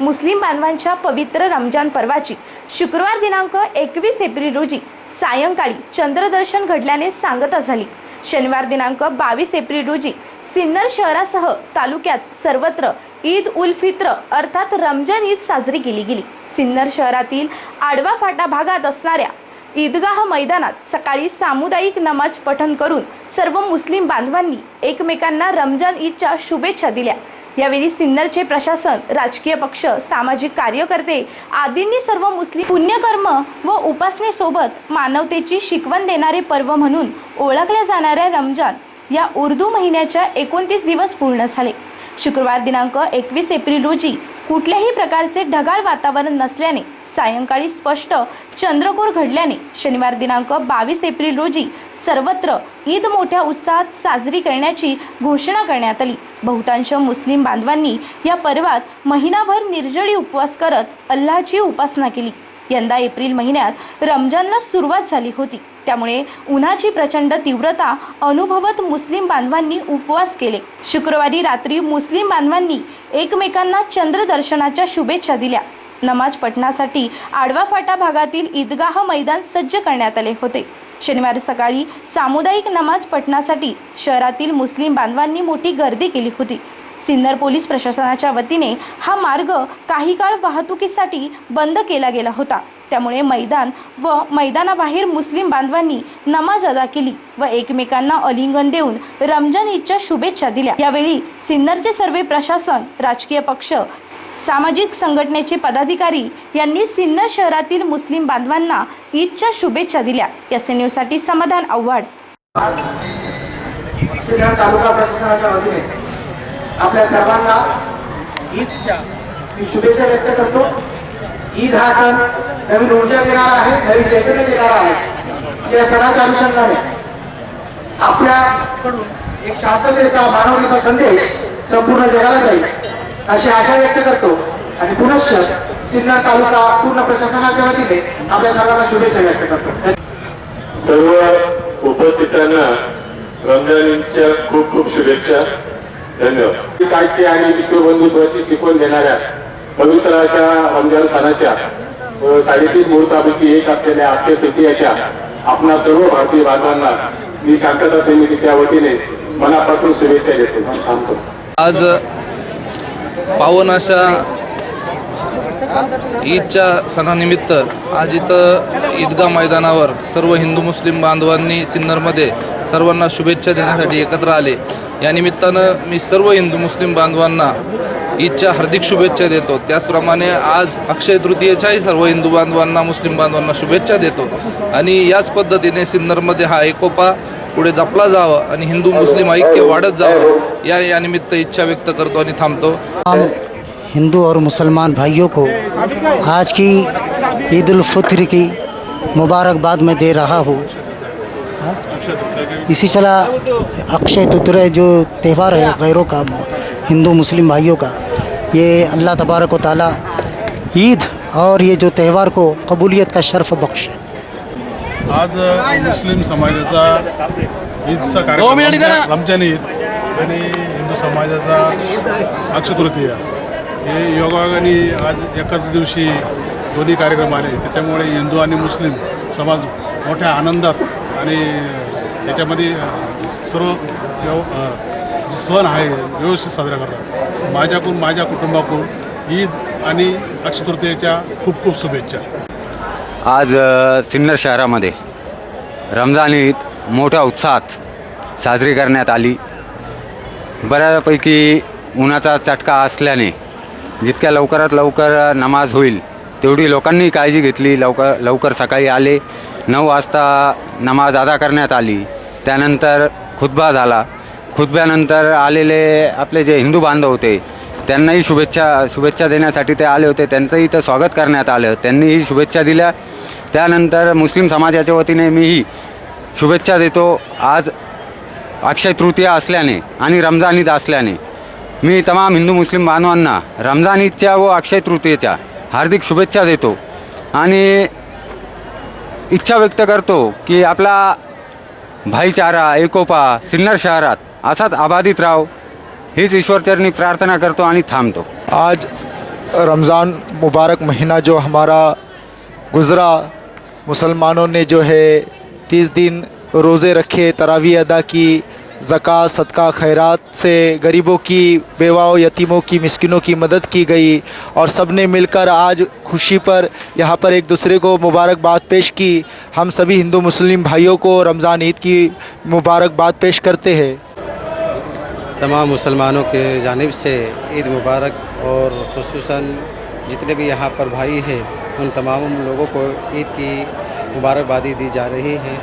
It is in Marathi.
मुस्लिम बांधवांच्या पवित्र रमजान पर्वाची शुक्रवार दिनांक एकवीस एप्रिल रोजी सायंकाळी चंद्रदर्शन घडल्याने सांगता झाली. शनिवार दिनांक बावीस एप्रिल रोजी सिन्नर शहरासह तालुक्यात सर्वत्र ईद उल फित्र अर्थात रमजान ईद साजरी केली गेली. सिन्नर शहरातील आडवा फाटा भागात असणाऱ्या ईदगाह मैदानात सकाळी सामुदायिक नमाज पठण करून सर्व मुस्लिम बांधवांनी एकमेकांना रमजान ईदच्या शुभेच्छा दिल्या. यावेळी सिन्नरचे प्रशासन राजकीय पक्ष सामाजिक कार्यकर्ते आदींनी सर्व मुस्लिम पुण्यकर्म व उपासनेसोबत मानवतेची शिकवण देणारे पर्व म्हणून ओळखल्या जाणाऱ्या रमजान या उर्दू महिन्याच्या एकोणतीस दिवस पूर्ण झाले. शुक्रवार दिनांक एकवीस एप्रिल रोजी कुठल्याही प्रकारचे ढगाळ वातावरण नसल्याने सायंकाळी स्पष्ट चंद्रकोर घडल्याने शनिवार दिनांक बावीस एप्रिल रोजी सर्वत्र ईद मोठ्या उत्साहात साजरी करण्याची घोषणा करण्यात आली. बहुतांश मुस्लिम बांधवांनी या पर्वात महिनाभर निर्जळी उपवास करत अल्लाची उपासना केली. यंदा एप्रिल महिन्यात रमजानला सुरुवात झाली होती. त्यामुळे उन्हाची प्रचंड तीव्रता अनुभवत मुस्लिम बांधवांनी उपवास केले. शुक्रवारी रात्री मुस्लिम बांधवांनी एकमेकांना चंद्रदर्शनाच्या शुभेच्छा दिल्या. नमाज पठणासाठी आडवा फाटा भागातील ईदगाह मैदान सज्ज करण्यात आले होते. शनिवारी सकाळी सामुदायिक नमाज पठणासाठी शहरातील मुस्लिम बांधवांनी मोठी गर्दी केली होती. सिन्नर पोलीस प्रशासनाच्या वतीने हा मार्ग काही काळ वाहतुकीसाठी बंद केला गेला होता. त्यामुळे मैदान व मैदानाबाहेर मुस्लिम बांधवांनी नमाज अदा केली व एकमेकांना अलिंगन देऊन रमजान ईदच्या शुभेच्छा दिल्या. यावेळी सिन्नरचे सर्वे प्रशासन राजकीय पक्ष सामाजिक संघटनेचे पदाधिकारी यांनी सिन्नर शहरातील मुस्लिम बांधवांना ईदच्या शुभेच्छा दिल्या. एस एनसाठी समाधान आव्हाड. तालुका प्रशासनाच्या वतीने आपल्या सर्वांना ईदच्या मी शुभेच्छा व्यक्त करतो. ईद हा सण नवीन ऊर्जा देणार आहे नवीन चैतन्य देणार आहे. या सणाच्या अनुषंगाने आपल्याकडून एक शांततेचा मानवतेचा संदेश संपूर्ण जगाला जाईल. अशी आशा व्यक्त करतो. आणि पुनश्च सिन्नर तालुका पूर्ण प्रशासनाच्या वतीने आपल्या सर्वांना शुभेच्छा व्यक्त करतो. सर्व उपस्थितांना रमजानच्या खूप खूप शुभेच्छा. धन्यवाद. आणि विश्वबंधुत्वाची शिकवण देणाऱ्या पवित्र अशा रमजान सणाच्या साडेतीन मुहूर्तापैकी एक असलेल्या अक्षय तृतीयाच्या आपणा सर्व भारतीय बांधवांना मी शांतता समितीच्या वतीने मनापासून शुभेच्छा देतो. थांबतो. आज पावन अशा ईदच्या सणानिमित्त आज इथं ईदगाह मैदानावर सर्व हिंदू मुस्लिम बांधवांनी सिन्नरमध्ये सर्वांना शुभेच्छा देण्यासाठी एकत्र आले. या निमित्तानं मी सर्व हिंदू मुस्लिम बांधवांना ईदच्या हार्दिक शुभेच्छा देतो. त्याचप्रमाणे आज अक्षय तृतीयेच्याही सर्व हिंदू बांधवांना मुस्लिम बांधवांना शुभेच्छा देतो. आणि याच पद्धतीने सिन्नरमध्ये हा एकोपा पुढे जपला जावा आणि हिंदू मुस्लिम ऐक्य वाढत जावं या या निमित्त इच्छा व्यक्त करतो आणि थांबतो. तमाम हिंदू और मुसलमान भाइयों को आज की ईद उल फित्र की मुबारकबाद मैं दे रहा हूँ। हाँ? इसी तरह अक्षय तृतीय जो त्यौहार है गैरों का हिंदू मुस्लिम भाइयों का ये अल्लाह तबारक व ताली ईद और ये जो त्यौहार को कबूलियत का शर्फ बख्शे। आज मुस्लिम समाजाचा ईदचा कार्यक्रम रमजान- ईद आणि हिंदू समाजाचा अक्षतृतीया हे योगायोगाने आज एकाच दिवशी दोन्ही कार्यक्रम आले. त्याच्यामुळे हिंदू आणि मुस्लिम समाज मोठ्या आनंदात आणि त्याच्यामध्ये सर्व व्यव सण आहे व्यवस्थित साजरा करतात. माझ्याकडून माझ्या कुटुंबाकडून ईद आणि अक्षतृतीयेच्या खूप खूप शुभेच्छा. आज सिन्नर शहरामध्ये रमजान ईद मोठ्या उत्साहात साजरी करण्यात आली. बऱ्यापैकी उन्हाचा चटका असल्याने जितक्या लवकरात लवकर नमाज होईल तेवढी लोकांनी काळजी घेतली. लवकर लवकर सकाळी आले नऊ वाजता नमाज अदा करण्यात आली. त्यानंतर खुतबा झाला. खुतब्यानंतर आलेले आपले जे हिंदू बांधव होते त्यांनाही शुभेच्छा शुभेच्छा देण्यासाठी ते आले होते. त्यांचंही इथं स्वागत करण्यात आलं. त्यांनीही शुभेच्छा दिल्या. त्यानंतर मुस्लिम समाजाच्या वतीने मीही शुभेच्छा देतो. आज अक्षय तृतीया असल्याने आणि रमजान ईद असल्याने मी तमाम हिंदू मुस्लिम बांधवांना रमजान ईदच्या व अक्षय तृतीयेच्या हार्दिक शुभेच्छा देतो आणि इच्छा व्यक्त करतो की आपला भाईचारा एकोपा सिन्नर शहरात असाच अबाधित राहो. हीच ईश्वरचरणी प्रार्थना करतो आणि थांबतो. आज रमज़ान मुबारक महीना जो हमारा गुज़रा, मुसलमानों ने जो है तीस दिन रोज़े रखे, तरावी अदा की, ज़क़़त, सदका, खैरात से गरीबों की, बेवाओं, यतीमों की, मिस्किनों की मदद की गई और सबने मिलकर आज खुशी पर यहाँ पर एक दूसरे को मुबारकबाद पेश की। हम सभी हिंदू मुस्लिम भाइयों को रमज़ान ईद की मुबारकबाद पेश करते हैं। तमाम मुसलमानों के जानब से ईद मुबारक और खसूस जितने भी यहाँ पर भाई हैं, उन तमाम लोगों को ईद की मुबारकबादी दी जा रही है।